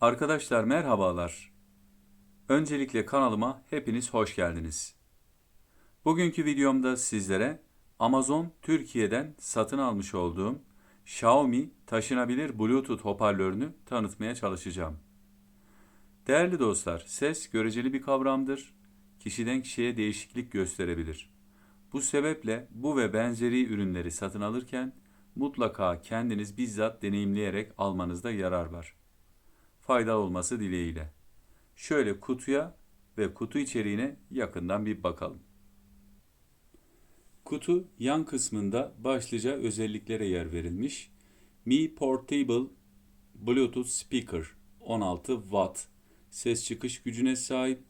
Arkadaşlar merhabalar. Öncelikle kanalıma hepiniz hoş geldiniz. Bugünkü videomda sizlere Amazon Türkiye'den satın almış olduğum Xiaomi taşınabilir Bluetooth hoparlörünü tanıtmaya çalışacağım. Değerli dostlar, ses göreceli bir kavramdır. Kişiden kişiye değişiklik gösterebilir. Bu sebeple bu ve benzeri ürünleri satın alırken mutlaka kendiniz bizzat deneyimleyerek almanızda yarar var faydalı olması dileğiyle. Şöyle kutuya ve kutu içeriğine yakından bir bakalım. Kutu yan kısmında başlıca özelliklere yer verilmiş. Mi Portable Bluetooth Speaker 16 Watt ses çıkış gücüne sahip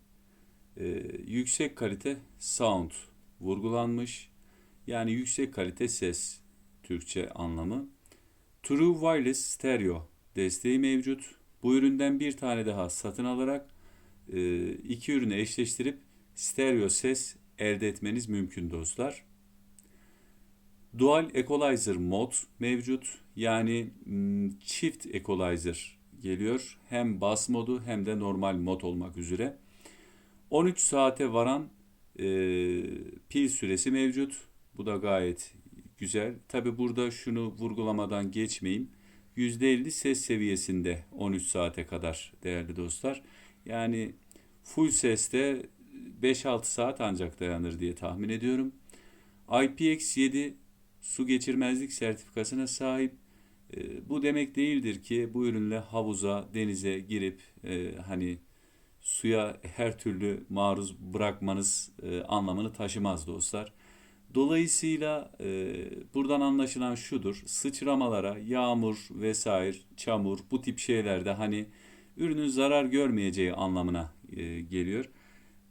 e, yüksek kalite sound vurgulanmış. Yani yüksek kalite ses Türkçe anlamı. True Wireless Stereo desteği mevcut. Bu üründen bir tane daha satın alarak e, iki ürünü eşleştirip stereo ses elde etmeniz mümkün dostlar. Dual Equalizer mod mevcut. Yani çift equalizer geliyor. Hem bas modu hem de normal mod olmak üzere. 13 saate varan e, pil süresi mevcut. Bu da gayet güzel. Tabi burada şunu vurgulamadan geçmeyeyim. %50 ses seviyesinde 13 saate kadar değerli dostlar. Yani full seste 5-6 saat ancak dayanır diye tahmin ediyorum. IPX7 su geçirmezlik sertifikasına sahip. E, bu demek değildir ki bu ürünle havuza, denize girip e, hani suya her türlü maruz bırakmanız e, anlamını taşımaz dostlar. Dolayısıyla e, buradan anlaşılan şudur. Sıçramalara, yağmur vesaire, çamur bu tip şeylerde hani ürünün zarar görmeyeceği anlamına e, geliyor.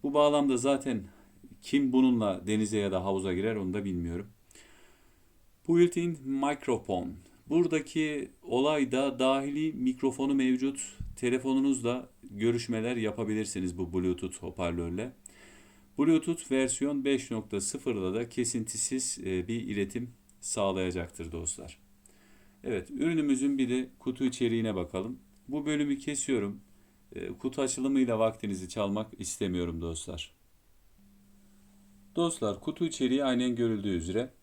Bu bağlamda zaten kim bununla denize ya da havuza girer onu da bilmiyorum. Built-in microphone. Buradaki olay da dahili mikrofonu mevcut. Telefonunuzla görüşmeler yapabilirsiniz bu Bluetooth hoparlörle. Bluetooth versiyon 5.0'da da kesintisiz e, bir iletim sağlayacaktır dostlar. Evet, ürünümüzün bir de kutu içeriğine bakalım. Bu bölümü kesiyorum. E, kutu açılımıyla vaktinizi çalmak istemiyorum dostlar. Dostlar, kutu içeriği aynen görüldüğü üzere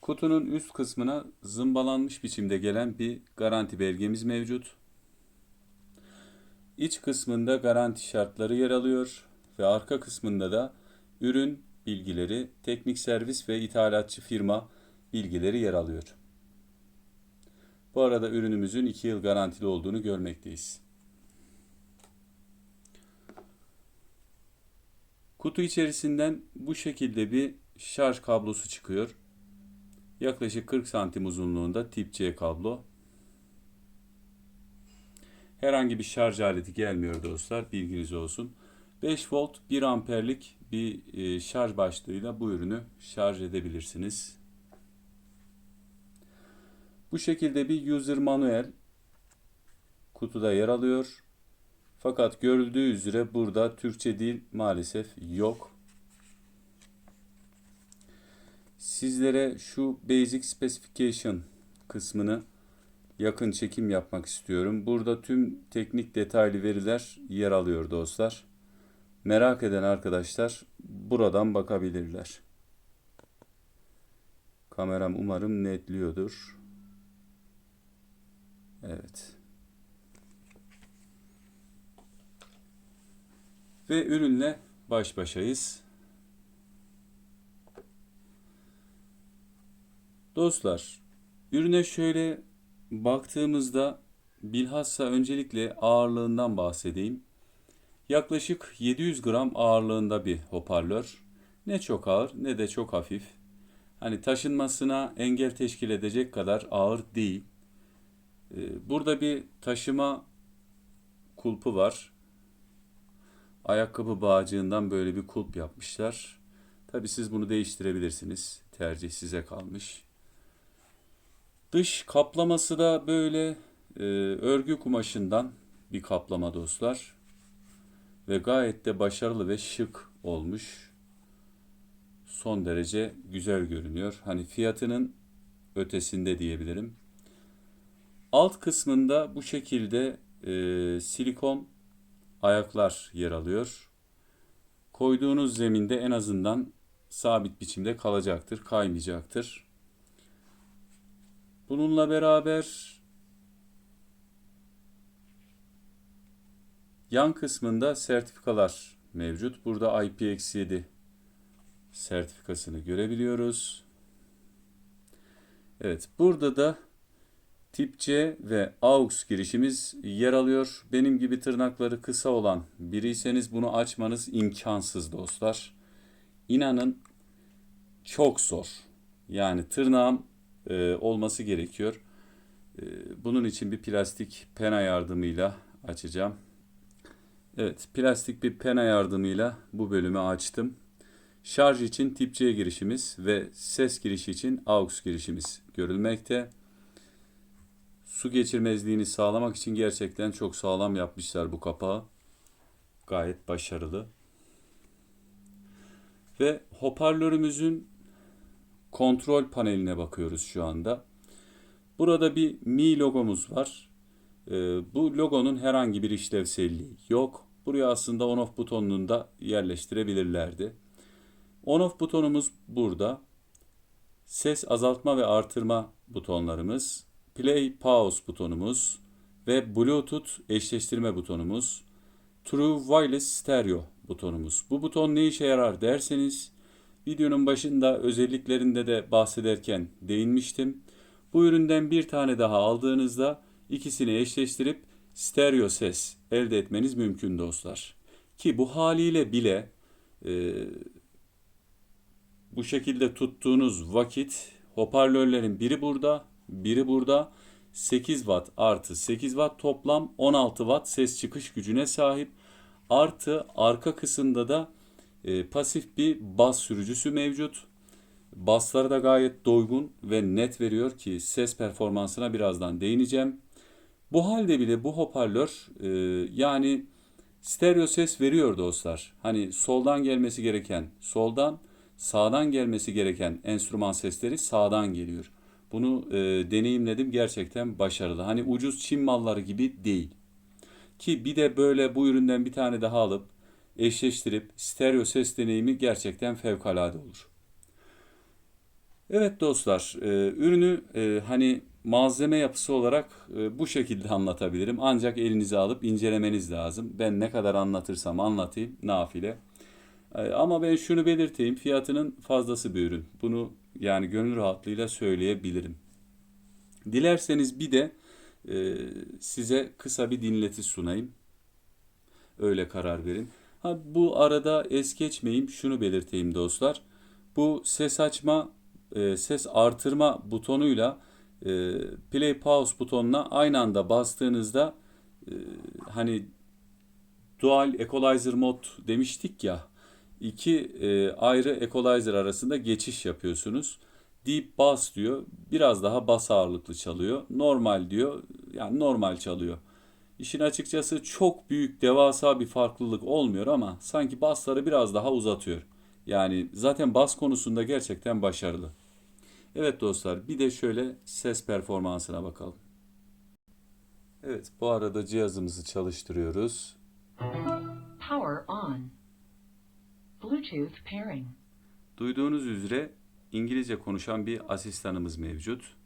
kutunun üst kısmına zımbalanmış biçimde gelen bir garanti belgemiz mevcut. İç kısmında garanti şartları yer alıyor ve arka kısmında da ürün bilgileri, teknik servis ve ithalatçı firma bilgileri yer alıyor. Bu arada ürünümüzün 2 yıl garantili olduğunu görmekteyiz. Kutu içerisinden bu şekilde bir şarj kablosu çıkıyor. Yaklaşık 40 santim uzunluğunda tip C kablo. Herhangi bir şarj aleti gelmiyor dostlar. Bilginiz olsun. 5 volt 1 amperlik bir e, şarj başlığıyla bu ürünü şarj edebilirsiniz. Bu şekilde bir user manuel kutuda yer alıyor. Fakat görüldüğü üzere burada Türkçe dil maalesef yok. Sizlere şu basic specification kısmını yakın çekim yapmak istiyorum. Burada tüm teknik detaylı veriler yer alıyor dostlar. Merak eden arkadaşlar buradan bakabilirler. Kameram umarım netliyordur. Evet. Ve ürünle baş başayız. Dostlar, ürüne şöyle baktığımızda bilhassa öncelikle ağırlığından bahsedeyim. Yaklaşık 700 gram ağırlığında bir hoparlör. Ne çok ağır ne de çok hafif. Hani taşınmasına engel teşkil edecek kadar ağır değil. Ee, burada bir taşıma kulpu var. Ayakkabı bağcığından böyle bir kulp yapmışlar. Tabi siz bunu değiştirebilirsiniz. Tercih size kalmış. Dış kaplaması da böyle e, örgü kumaşından bir kaplama dostlar ve gayet de başarılı ve şık olmuş. Son derece güzel görünüyor. Hani fiyatının ötesinde diyebilirim. Alt kısmında bu şekilde e, silikon ayaklar yer alıyor. Koyduğunuz zeminde en azından sabit biçimde kalacaktır, kaymayacaktır. Bununla beraber yan kısmında sertifikalar mevcut. Burada IPX7 sertifikasını görebiliyoruz. Evet, burada da Tip C ve AUX girişimiz yer alıyor. Benim gibi tırnakları kısa olan biriyseniz bunu açmanız imkansız dostlar. İnanın çok zor. Yani tırnağım e, olması gerekiyor. E, bunun için bir plastik pena yardımıyla açacağım. Evet, plastik bir pena yardımıyla bu bölümü açtım. Şarj için tip C girişimiz ve ses girişi için AUX girişimiz görülmekte. Su geçirmezliğini sağlamak için gerçekten çok sağlam yapmışlar bu kapağı. Gayet başarılı. Ve hoparlörümüzün kontrol paneline bakıyoruz şu anda. Burada bir Mi logomuz var. Ee, bu logonun herhangi bir işlevselliği yok. Buraya aslında on-off butonunu da yerleştirebilirlerdi. On-off butonumuz burada. Ses azaltma ve artırma butonlarımız, play pause butonumuz ve Bluetooth eşleştirme butonumuz, True Wireless Stereo butonumuz. Bu buton ne işe yarar derseniz videonun başında özelliklerinde de bahsederken değinmiştim. Bu üründen bir tane daha aldığınızda ikisini eşleştirip stereo ses elde etmeniz mümkün dostlar. Ki bu haliyle bile e, bu şekilde tuttuğunuz vakit hoparlörlerin biri burada, biri burada 8 watt artı 8 watt toplam 16 watt ses çıkış gücüne sahip. Artı arka kısımda da e, pasif bir bas sürücüsü mevcut. Basları da gayet doygun ve net veriyor ki ses performansına birazdan değineceğim. Bu halde bile bu hoparlör e, yani stereo ses veriyor dostlar. Hani soldan gelmesi gereken soldan, sağdan gelmesi gereken enstrüman sesleri sağdan geliyor. Bunu e, deneyimledim gerçekten başarılı. Hani ucuz Çin malları gibi değil. Ki bir de böyle bu üründen bir tane daha alıp eşleştirip stereo ses deneyimi gerçekten fevkalade olur. Evet dostlar, e, ürünü e, hani malzeme yapısı olarak e, bu şekilde anlatabilirim. Ancak elinize alıp incelemeniz lazım. Ben ne kadar anlatırsam anlatayım nafile. E, ama ben şunu belirteyim, fiyatının fazlası bir ürün. Bunu yani gönül rahatlığıyla söyleyebilirim. Dilerseniz bir de e, size kısa bir dinleti sunayım. Öyle karar verin. Ha, bu arada es geçmeyeyim, şunu belirteyim dostlar. Bu ses açma, ses artırma butonuyla play pause butonuna aynı anda bastığınızda e, hani dual equalizer mod demiştik ya iki e, ayrı equalizer arasında geçiş yapıyorsunuz. Deep bass diyor. Biraz daha bas ağırlıklı çalıyor. Normal diyor. Yani normal çalıyor. İşin açıkçası çok büyük devasa bir farklılık olmuyor ama sanki basları biraz daha uzatıyor. Yani zaten bas konusunda gerçekten başarılı. Evet dostlar bir de şöyle ses performansına bakalım. Evet bu arada cihazımızı çalıştırıyoruz. Power on. Bluetooth pairing. Duyduğunuz üzere İngilizce konuşan bir asistanımız mevcut.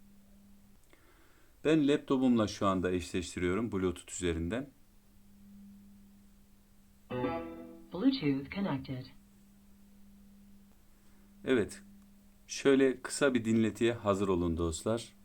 Ben laptopumla şu anda eşleştiriyorum Bluetooth üzerinden. Bluetooth connected. Evet, şöyle kısa bir dinletiye hazır olun dostlar.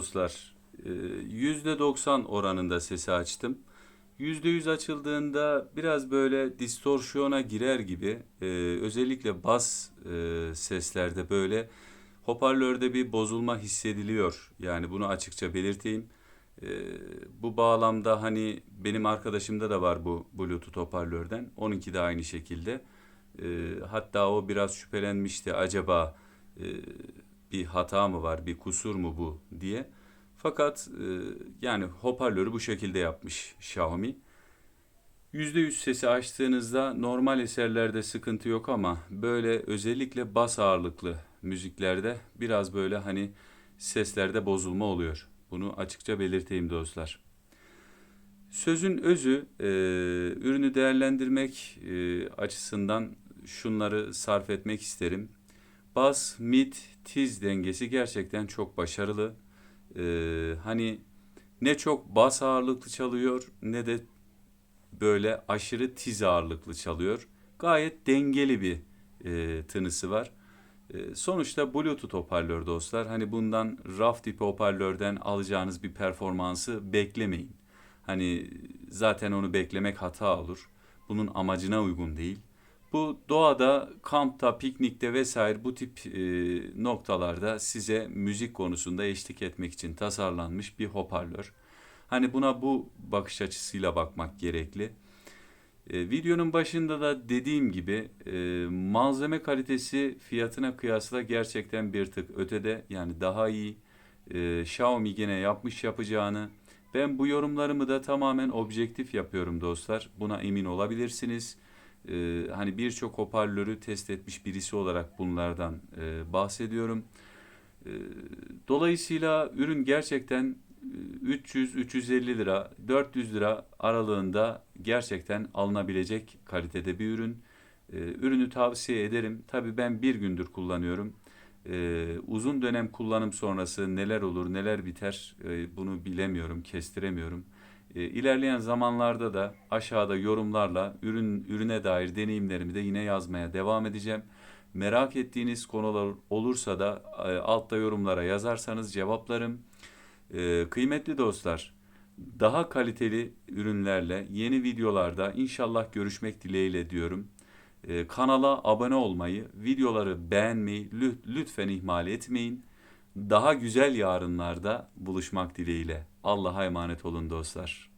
Dostlar. Ee, %90 oranında sesi açtım. %100 açıldığında biraz böyle distorsiyona girer gibi e, özellikle bas e, seslerde böyle hoparlörde bir bozulma hissediliyor. Yani bunu açıkça belirteyim. E, bu bağlamda hani benim arkadaşımda da var bu Bluetooth hoparlörden. Onunki de aynı şekilde. E, hatta o biraz şüphelenmişti acaba e, bir hata mı var, bir kusur mu bu diye. Fakat e, yani hoparlörü bu şekilde yapmış Xiaomi. %100 sesi açtığınızda normal eserlerde sıkıntı yok ama böyle özellikle bas ağırlıklı müziklerde biraz böyle hani seslerde bozulma oluyor. Bunu açıkça belirteyim dostlar. Sözün özü e, ürünü değerlendirmek e, açısından şunları sarf etmek isterim. Bas, mid, tiz dengesi gerçekten çok başarılı. E, hani ne çok bas ağırlıklı çalıyor ne de böyle aşırı tiz ağırlıklı çalıyor. Gayet dengeli bir e, tınısı var. E, sonuçta Bluetooth hoparlör dostlar. Hani bundan RAW tipi hoparlörden alacağınız bir performansı beklemeyin. Hani zaten onu beklemek hata olur. Bunun amacına uygun değil. Bu doğada, kampta, piknikte vesaire bu tip e, noktalarda size müzik konusunda eşlik etmek için tasarlanmış bir hoparlör. Hani buna bu bakış açısıyla bakmak gerekli. E, videonun başında da dediğim gibi e, malzeme kalitesi fiyatına kıyasla gerçekten bir tık ötede yani daha iyi. E, Xiaomi gene yapmış yapacağını. Ben bu yorumlarımı da tamamen objektif yapıyorum dostlar. Buna emin olabilirsiniz. E, hani birçok hoparlörü test etmiş birisi olarak bunlardan e, bahsediyorum. E, dolayısıyla ürün gerçekten 300-350 lira, 400 lira aralığında gerçekten alınabilecek kalitede bir ürün. Ee, ürünü tavsiye ederim. Tabii ben bir gündür kullanıyorum. Ee, uzun dönem kullanım sonrası neler olur, neler biter e, bunu bilemiyorum, kestiremiyorum. E, ilerleyen zamanlarda da aşağıda yorumlarla ürün ürüne dair deneyimlerimi de yine yazmaya devam edeceğim. Merak ettiğiniz konular olursa da e, altta yorumlara yazarsanız cevaplarım. Ee, kıymetli dostlar, daha kaliteli ürünlerle yeni videolarda inşallah görüşmek dileğiyle diyorum. Ee, kanala abone olmayı, videoları beğenmeyi lü- lütfen ihmal etmeyin. Daha güzel yarınlarda buluşmak dileğiyle. Allah'a emanet olun dostlar.